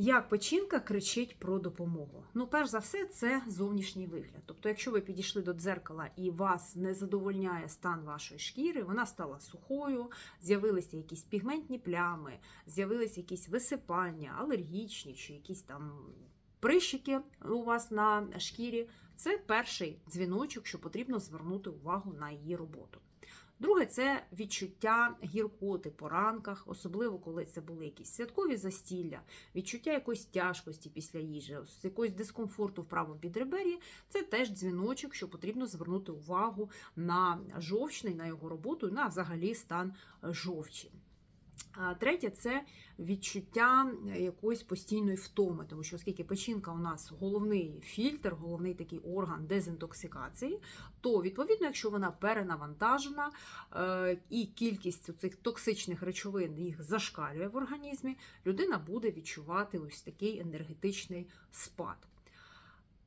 Як печінка кричить про допомогу? Ну, перш за все, це зовнішній вигляд. Тобто, якщо ви підійшли до дзеркала і вас не задовольняє стан вашої шкіри, вона стала сухою, з'явилися якісь пігментні плями, з'явилися якісь висипання, алергічні чи якісь там прищики у вас на шкірі, це перший дзвіночок, що потрібно звернути увагу на її роботу. Друге, це відчуття гіркоти по ранках, особливо коли це були якісь святкові застілля, відчуття якоїсь тяжкості після їжі, якогось дискомфорту в правому підребер'ї. Це теж дзвіночок, що потрібно звернути увагу на жовчний, на його роботу, на взагалі стан жовчі. Третє це відчуття якоїсь постійної втоми, тому що оскільки печінка у нас головний фільтр, головний такий орган дезінтоксикації, то відповідно, якщо вона перенавантажена е, і кількість цих токсичних речовин їх зашкалює в організмі, людина буде відчувати ось такий енергетичний спад.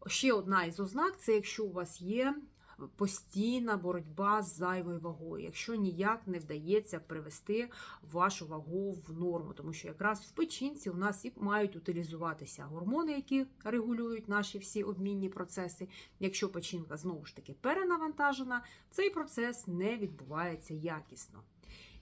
Ще одна із ознак це якщо у вас є постійна боротьба з зайвою вагою, якщо ніяк не вдається привести вашу вагу в норму, тому що якраз в печінці у нас і мають утилізуватися гормони, які регулюють наші всі обмінні процеси. Якщо печінка знову ж таки перенавантажена, цей процес не відбувається якісно.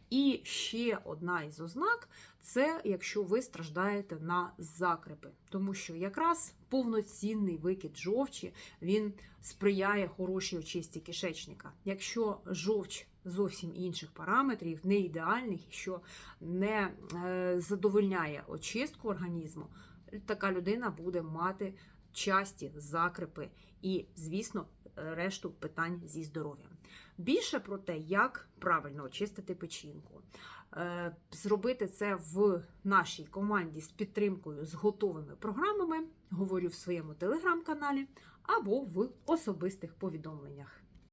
І ще одна із ознак це якщо ви страждаєте на закрепи, тому що якраз повноцінний викид жовчі він сприяє хорошій очисті кишечника. Якщо жовч зовсім інших параметрів, не ідеальних, що не е, задовольняє очистку організму, така людина буде мати часті закрепи і, звісно, решту питань зі здоров'ям. Більше про те, як правильно очистити печінку, Е, зробити це в нашій команді з підтримкою з готовими програмами, говорю в своєму телеграм-каналі або в особистих повідомленнях.